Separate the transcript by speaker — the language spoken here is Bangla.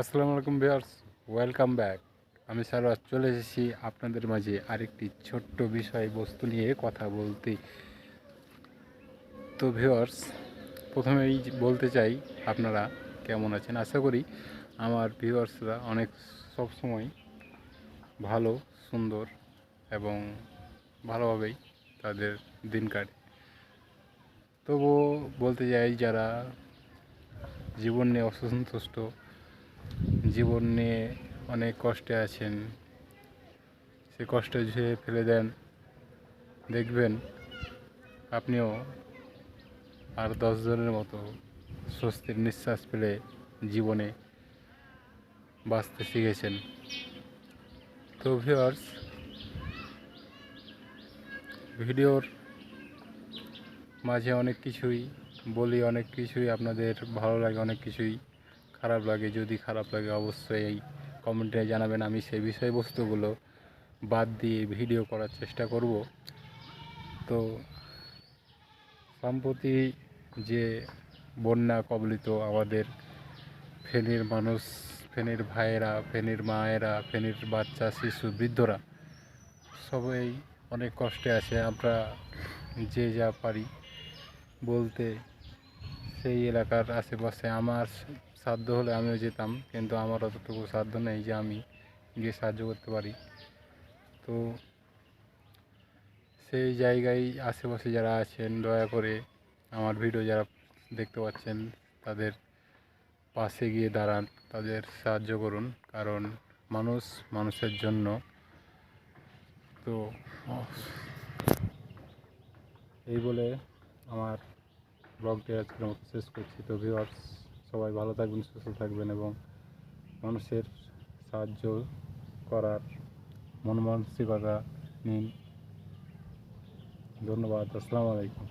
Speaker 1: আসসালামু আলাইকুম ভিউয়ার্স, ওয়েলকাম ব্যাক। আমি সারোয়ার চলে এসেছি আপনাদের মাঝে আরেকটি ছোট্ট বিষয়বস্তু নিয়ে কথা বলতে। তো ভিউয়ার্স, প্রথমেই বলতে চাই, আপনারা কেমন আছেন? আশা করি আমার ভিউয়ার্সরা অনেক সবসময় ভালো, সুন্দর এবং ভালোভাবেই তাদের দিন কাটে। তবুও বলতে চাই, যারা জীবন নিয়ে অসন্তুষ্ট জীবন নিয়ে অনেক কষ্টে আছেন। সে কষ্ট যে ফেলে দেন। দেখবেন, আপনিও আর দশজনের মতো স্বস্তির নিঃশ্বাস ফেলে জীবনে বাঁচতে শিখেছেন। তো ভিউয়ার্স ভিডিওর মাঝে অনেক কিছুই বলি, অনেক কিছুই আপনাদের ভালো লাগে, অনেক কিছুই খারাপ লাগে, যদি খারাপ লাগে অবশ্যই এই কমেন্টে জানাবেন। আমি সেই বিষয়বস্তুগুলো বাদ দিয়ে ভিডিও করার চেষ্টা করব। তো সম্প্রতি যে বন্যা কবলিত আমাদের ফেনীর মানুষ, ফেনীর ভাইয়েরা, ফেনীর মায়েরা, ফেনীর বাচ্চা, শিশু, বৃদ্ধরা সবাই অনেক কষ্টে আছে। আমরা যে যা পারি বলতে সেই এলাকার আশেপাশে আমার সাধ্য হলে আমিও যেতাম, কিন্তু আমার অতটুকু সাধ্য নেই যে আমি গিয়ে সাহায্য করতে পারি। তো সেই জায়গায় আশেপাশে যারা আছেন, দয়া করে আমার ভিডিও যারা দেখতে পাচ্ছেন, তাদের পাশে গিয়ে দাঁড়ান, তাদের সাহায্য করুন, কারণ মানুষ মানুষের জন্য। তো, এই বলে আমার ব্লগটি আজকের মতো শেষ করছি। তো ভিউয়ার্স সবাই ভালো থাকবেন, সুস্থ থাকবেন এবং মানুষের সাহায্য করার মন মানসিকতা নিন। ধন্যবাদ, আসসালামু আলাইকুম।